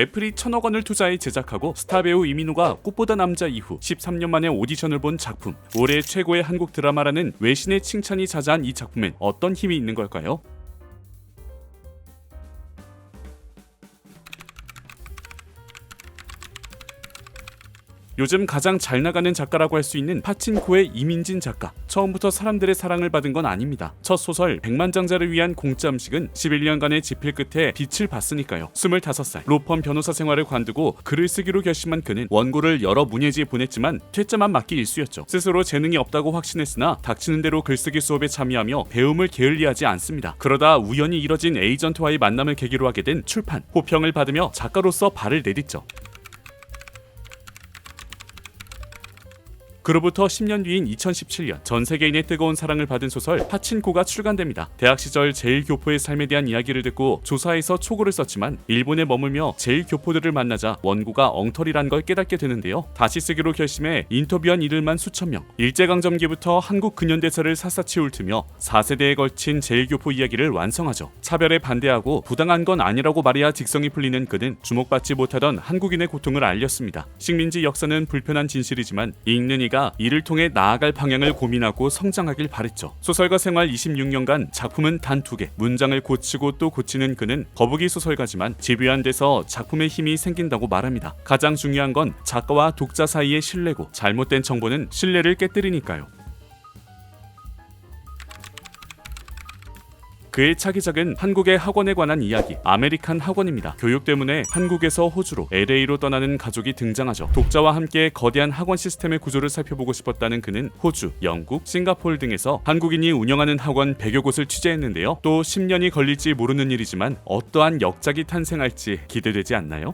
애플이 천억 원을 투자해 제작하고 스타 배우 이민호가 꽃보다 남자 이후 13년 만에 오디션을 본 작품. 올해 최고의 한국 드라마라는 외신의 칭찬이 자자한 이 작품엔 어떤 힘이 있는 걸까요? 요즘 가장 잘 나가는 작가라고 할 수 있는 파친코의 이민진 작가. 처음부터 사람들의 사랑을 받은 건 아닙니다. 첫 소설 백만장자를 위한 공짜 음식은 11년간의 집필 끝에 빛을 봤으니까요. 25살 로펌 변호사 생활을 관두고 글을 쓰기로 결심한 그는 원고를 여러 문예지에 보냈지만 퇴짜만 맞기 일쑤였죠. 스스로 재능이 없다고 확신했으나 닥치는 대로 글쓰기 수업에 참여하며 배움을 게을리하지 않습니다. 그러다 우연히 이뤄진 에이전트와의 만남을 계기로 하게 된 출판. 호평을 받으며 작가로서 발을 내딛죠. 그로부터 10년 뒤인 2017년 전 세계인의 뜨거운 사랑을 받은 소설 파친코가 출간됩니다. 대학 시절 제일 교포의 삶에 대한 이야기를 듣고 조사해서 초고를 썼지만 일본에 머물며 제일 교포들을 만나자 원고가 엉터리란 걸 깨닫게 되는데요. 다시 쓰기로 결심해 인터뷰한 이들만 수천 명. 일제강점기부터 한국 근현대사를 샅샅이 훑으며 4세대에 걸친 제일 교포 이야기를 완성하죠. 차별에 반대하고 부당한 건 아니라고 말해야 직성이 풀리는 그는 주목받지 못하던 한국인의 고통을 알렸습니다. 식민지 역사는 불편한 진실이지만 읽는 이가 이를 통해 나아갈 방향을 고민하고 성장하길 바랬죠. 소설가 생활 26년간 작품은 단 두 개, 문장을 고치고 또 고치는 그는 거북이 소설가지만 집요한 데서 작품의 힘이 생긴다고 말합니다. 가장 중요한 건 작가와 독자 사이의 신뢰고 잘못된 정보는 신뢰를 깨뜨리니까요. 그의 차기작은 한국의 학원에 관한 이야기, 아메리칸 학원입니다. 교육 때문에 한국에서 호주로, LA로 떠나는 가족이 등장하죠. 독자와 함께 거대한 학원 시스템의 구조를 살펴보고 싶었다는 그는 호주, 영국, 싱가포르 등에서 한국인이 운영하는 학원 100여 곳을 취재했는데요. 또 10년이 걸릴지 모르는 일이지만 어떠한 역작이 탄생할지 기대되지 않나요?